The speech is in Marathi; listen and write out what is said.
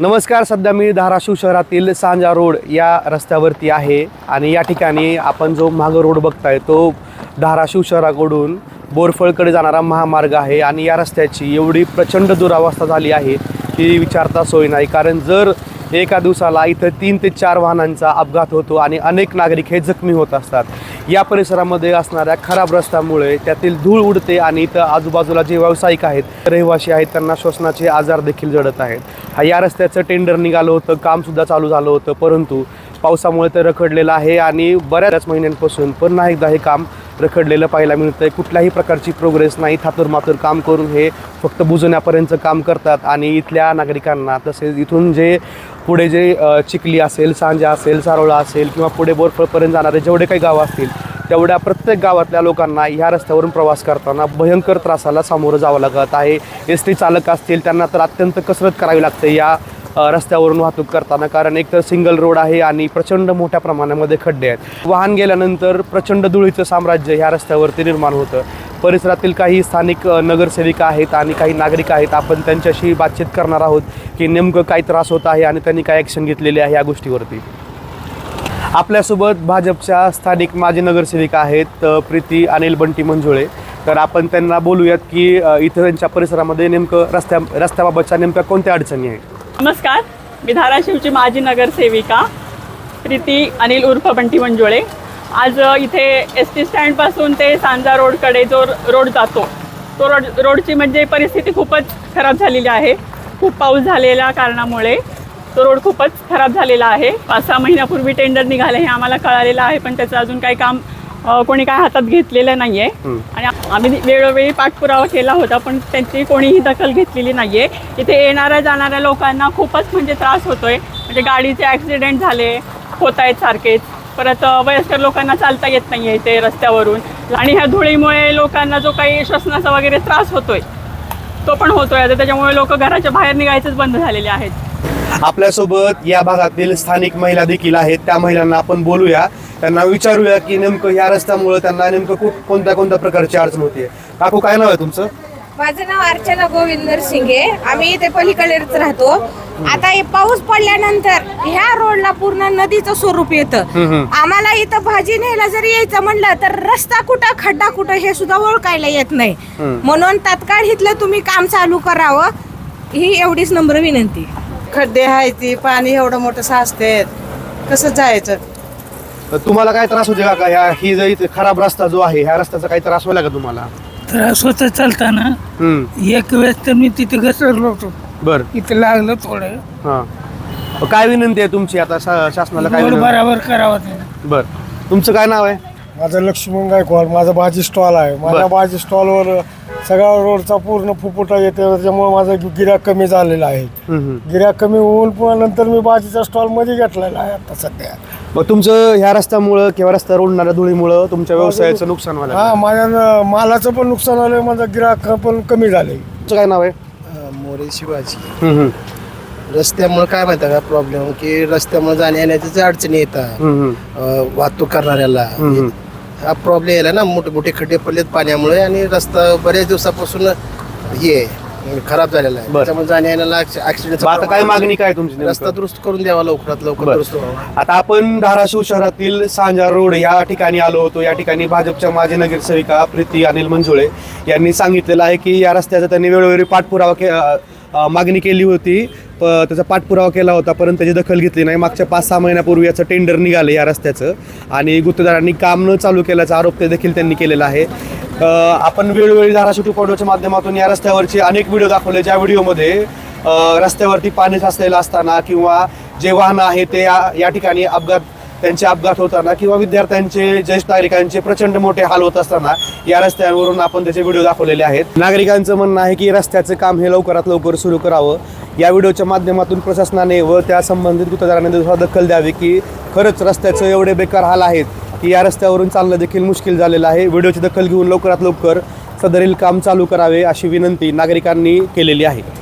नमस्कार सध्या मी धाराशिव शहरातील सांजा रोड या रस्त्यावरती आहे आणि या ठिकाणी आपण जो मागं रोड बघताय तो धाराशिव शहराकडून बोरफळकडे जाणारा महामार्ग आहे आणि या रस्त्याची एवढी प्रचंड दुरावस्था झाली आहे की विचारता सोय नाही. कारण जर एका दिवसाला इथं तीन ते चार वाहनांचा अपघात होतो आणि अनेक नागरिक हे जखमी होत असतात. या परिसरामध्ये असणाऱ्या खराब रस्त्यामुळे त्यातील धूळ उडते आणि इथं आजूबाजूला जे व्यावसायिक आहेत रहिवासी आहेत त्यांना श्वसनाचे आजार देखील जडत आहेत. हा या रस्त्याचं टेंडर निघालं होतं कामसुद्धा चालू झालं होतं परंतु पावसामुळे ते रखडलेलं आहे आणि बऱ्याच महिन्यांपासून पुन्हा एकदा हे काम रखडलेलं पाहायला मिळतंय. कुठल्याही प्रकारची प्रोग्रेस नाही. थातूर मातूर काम करून हे फक्त बुजवण्यापर्यंत काम करतात. आणि इथल्या नागरिकांना तसेच इथून जे पुढे जे चिखली असेल सांजा असेल सारोळा असेल किंवा पुढे बोरफळपर्यंत जाणारे जेवढे काही गावं असतील तेवढ्या प्रत्येक गावातल्या लोकांना ह्या रस्त्यावरून प्रवास करताना भयंकर त्रासाला सामोरं जावं लागत आहे. एस टी चालक असतील त्यांना तर अत्यंत कसरत करावी लागते. या रस्त्यावरून वाहतूक करताना कारण एक तर सिंगल रोड आहे आणि प्रचंड मोठ्या प्रमाणामध्ये खड्डे आहेत. वाहन गेल्यानंतर प्रचंड धुळीचं साम्राज्य ह्या रस्त्यावरती निर्माण होतं. परिसरातील काही स्थानिक नगरसेविका आहेत आणि काही नागरिक आहेत. आपण त्यांच्याशी बातचीत करणार आहोत की नेमकं काय त्रास होत आहे आणि त्यांनी काय ॲक्शन घेतलेली आहे या गोष्टीवरती. आपल्यासोबत भाजपच्या स्थानिक माजी नगरसेविका आहेत प्रीती अनिल बंटी मंजुळे. तर आपण त्यांना बोलूयात की इथं त्यांच्या परिसरामध्ये नेमकं रस्त्या रस्त्याबाबतच्या नेमक्या कोणत्या अडचणी आहेत? नमस्कार. मी धाराशिवची माजी नगरसेविका प्रीती अनिल उर्फ बंटी मंजुळे. आज इथे एस टी स्टँडपासून ते सांजा रोडकडे जो रोड जातो तो रोड रोडची म्हणजे परिस्थिती खूपच खराब झालेली आहे. खूप पाऊस झालेल्या कारणामुळे तो रोड खूपच खराब झालेला आहे. पाच सहा महिन्यापूर्वी टेंडर निघाले हे आम्हाला कळालेलं आहे पण त्याचं अजून काही काम कोणी काय हातात घेतलेलं नाही आहे हं. आणि आम्ही वेळोवेळी पाठपुरावा केला होता पण त्यांची कोणीही दखल घेतलेली नाही आहे इथे येणाऱ्या जाणाऱ्या लोकांना खूपच म्हणजे त्रास होतोय. म्हणजे गाडीचे ॲक्सिडेंट झाले होत आहेत सारखेच. परत वयस्कर लोकांना चालता येत नाही आहे इथे रस्त्यावरून. आणि ह्या धुळीमुळे लोकांना जो काही श्वसनाचा वगैरे त्रास होतोय तो पण होतोय. आता त्याच्यामुळे लोक घराच्या बाहेर निघायचंच बंद झालेले आहेत. आपल्यासोबत या भागातील स्थानिक महिला देखील आहेत. त्या महिलांना आपण बोलूया. त्यांना विचारूया की नेमकं या रस्त्यामुळे त्यांना नेमकं खूप कोणत्या कोणत्या प्रकारची अडचण होते काकू काय नाव आहे तुमचं? माझं नाव अर्चना गोविंदर शिंगे. आम्ही इथे पलीकडेच राहतो. आता हे पाऊस पडल्यानंतर ह्या रोडला पूर्ण नदीचं स्वरूप येतं. आम्हाला इथं भाजी न्यायला जर यायचं म्हणलं तर रस्ता कुठं खड्डा कुठं हे सुद्धा ओळखायला येत नाही. म्हणून तात्काळ इथलं तुम्ही काम चालू करावं. ही एवढीच नम्र विनंती. खड्डे आहे ती पाणी एवढं मोठं साचते. कसं जायचं? तुम्हाला काय त्रास होते का? ह्या ही जो इथे खराब रस्ता जो आहे ह्या रस्त्याचा काही त्रास व्हायला का तुम्हाला? त्रास होता चालताना. हम्म. एक वेळेस तर मी तिथे घसरलो होतो. बर. इथे लागलं थोडं. हा. काय विनंती आहे तुमची? आता शा- शासनाला काय रोड विनंती? बराबर करावा त्याने. बर. तुमचं काय नाव आहे? माझं लक्ष्मण गायकवाड माझा भाजी स्टॉल आहे. माझ्या. भाजी स्टॉलवर सगळा रोडचा पूर्ण फुफुटा येते त्याच्यामुळे माझं गिऱ्हाईक कमी झालेलं आहे. गिऱ्हाईक कमी होऊन पुन्हा नंतर मी भाजीचा स्टॉलमध्ये घेतलेला आहे आता सध्या. मग तुमचं ह्या रस्त्यामुळं किंवा रस्त्यावर उडणाऱ्या धुळीमुळं तुमच्या व्यवसायाचं नुकसान व्हायला हा माझ्या मालाचं पण नुकसान झालं माझं गिऱ्हाईक पण कमी झाले तुमचं काय नाव आहे? मोरे शिवाजी. रस्त्यामुळे काय माहिती का प्रॉब्लेम की रस्त्यामुळे जाण्या येण्याच्या अडचणी येतात वाहतूक करणाऱ्याला. हा प्रॉब्लेम यायला ना मोठे मोठे खड्डे पडलेत पाण्यामुळे आणि रस्ता बऱ्याच दिवसापासून हे आहे, खराब झालेला आहे बरं. त्यामुळे जाण्या येण्याला ऍक्सिडेंट मग आता काय मागणी काय तुमची नेमकं? रस्ता दुरुस्त करून द्यावा लवकरात लवकर बरं. दुरुस्त व्हावा आता आपण धाराशिव शहरातील सांजा रोड या ठिकाणी आलो होतो या ठिकाणी भाजपच्या माजी नगरसेविका प्रीती अनिल मंजुळे यांनी सांगितलेलं आहे की या रस्त्याचा त्यांनी वेळोवेळी पाठपुरावा के अ, अ, मागणी केली होती. प त्याचा पाठपुरावा केला होता परंतु त्याची दखल घेतली नाही. मागच्या पाच सहा महिन्यापूर्वी याचं टेंडर निघालं या रस्त्याचं. आणि गुत्तेदारांनी काम न चालू केल्याचा आरोप ते देखील त्यांनी केलेला आहे. आपण वेळोवेळी धाराशिव टू माध्यमातून या रस्त्यावरचे अनेक व्हिडिओ दाखवले. ज्या व्हिडिओमध्ये रस्त्यावरती पाणी साचलेलं असताना किंवा जे वाहनं आहे ते या ठिकाणी अपघात त्यांचे अपघात होताना किंवा विद्यार्थ्यांचे ज्येष्ठ नागरिकांचे प्रचंड मोठे हाल होत असताना या रस्त्यांवरून आपण त्याचे व्हिडिओ दाखवलेले आहेत. नागरिकांचं म्हणणं आहे की रस्त्याचं काम हे लवकरात लवकर सुरू करावं. या व्हिडिओच्या माध्यमातून प्रशासनाने व त्या संबंधित गुत्तदारांनी सुद्धा दखल द्यावी की खरंच रस्त्याचं एवढे बेकार हाल आहेत की या रस्त्यावरून चालणं देखील मुश्किल झालेलं आहे. व्हिडिओची दखल घेऊन लवकरात लवकर सदरील काम चालू करावे अशी विनंती नागरिकांनी केलेली आहे.